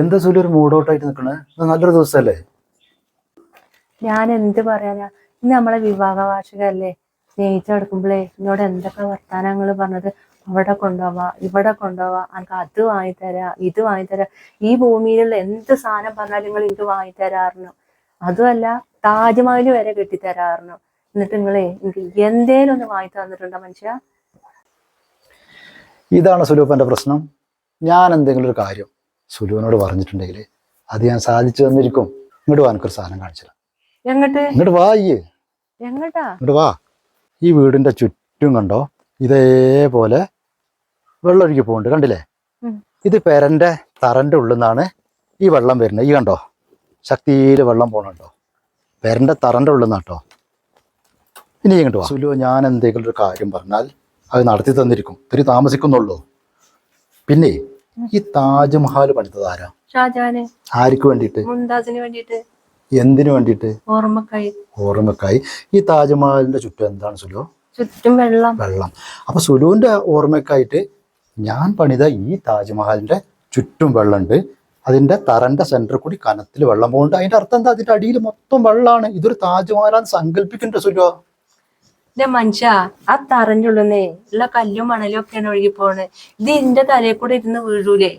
എന്താ സുലി ഒരു mood out ആയിട്ട് നിൽക്കണേ നല്ലൊരു ദിവസല്ലേ? ഞാൻ എന്ത് പറയാനാ? ഇന്ന് നമ്മളെ വിവാഹ വാർഷികല്ലേ സ്നേഹിച്ചെടുക്കുമ്പോഴേ എന്നോട് എന്തൊക്കെ വർത്താനങ്ങൾ പറഞ്ഞത്? അവിടെ കൊണ്ടുപോവാ ഇവിടെ കൊണ്ടുപോവാ എനിക്ക് അത് വാങ്ങിത്തരാ ഇത് വാങ്ങിത്തരാ. ഈ ഭൂമിയിലുള്ള എന്ത് സാധനം പറഞ്ഞാലും നിങ്ങൾ ഇത് വാങ്ങിത്തരാറുന്നു അതുമല്ല താജ്മഹൽ വരെ കെട്ടിത്തരാറുന്നു എന്നിട്ട് നിങ്ങളെ എനിക്ക് എന്തേലും ഒന്ന് വാങ്ങി തന്നിട്ടുണ്ടോ മനുഷ്യ? ഇതാണ് സുലൂപ്പന്റെ പ്രശ്നം. ഞാൻ എന്തെങ്കിലും ഒരു കാര്യം സുലുവിനോട് പറഞ്ഞിട്ടുണ്ടെങ്കിൽ അത് ഞാൻ സാധിച്ചു തന്നിരിക്കും. ഇങ്ങോട്ട് വാ എനിക്കൊരു സാധനം കാണിച്ചില്ല എങ്ങട്ട്? ഇങ്ങോട്ട് വാ അയ്യേ. എങ്ങട്ടാ? ഇങ്ങോട്ട് വാ. ഈ വീടിന്റെ ചുറ്റും കണ്ടോ? ഇതേപോലെ വെള്ളമൊഴുകി പോകുന്നുണ്ട് കണ്ടില്ലേ? ഇത് പെരന്റെ തറന്റെ ഉള്ളിൽ നിന്നാണ് ഈ വെള്ളം വരുന്നത്. ഈ കണ്ടോ? ശക്തിയിൽ വെള്ളം പോണുണ്ടോ? പെരന്റെ തറന്റെ ഉള്ളിൽ നിന്നാട്ടോ ഇനി ഇങ്ങോട്ട് വാ. സുലു ഞാൻ എന്തെങ്കിലും ഒരു കാര്യം പറഞ്ഞാൽ അത് നടത്തി തന്നിരിക്കും. ഇത്തിരി താമസിക്കുന്നുള്ളൂ. പിന്നെ ഈ താജ്മഹൽ പണിതത് ആരാ? ഷാജാന് ആർക്ക് വേണ്ടിയിട്ട്? മുംതാസിന് വേണ്ടിയിട്ട്. എന്തിനു വേണ്ടിയിട്ട്? ഓർമ്മക്കായി. ഓർമ്മക്കായി. ഈ താജ്മഹലിന്റെ ചുറ്റും എന്താണ് സുലു? ചുറ്റും വെള്ളം. വെള്ളം. അപ്പൊ സുലുവിന്റെ ഓർമ്മക്കായിട്ട് ഞാൻ പണിത ഈ താജ്മഹലിന്റെ ചുറ്റും വെള്ളമുണ്ട്. അതിന്റെ തറന്റെ സെന്ററിൽ കൂടി കനത്തിൽ വെള്ളം പോകുന്നുണ്ട് അതിന്റെ അർത്ഥം എന്താ? അതിന്റെ അടിയിൽ മൊത്തം വെള്ളമാണ്. ഇതൊരു താജ്മഹലാന്ന് സങ്കല്പിക്കുന്നുണ്ട് സുലു? എന്റെ മനുഷ്യ ആ തറഞ്ഞുള്ളുന്നേ ഉള്ള കല്ലും മണലും ഒക്കെയാണ് ഒഴുകി പോണേ ഇത് ഇതിന്റെ തലയിൽ കൂടെ ഇരുന്ന് വീഴൂലേ?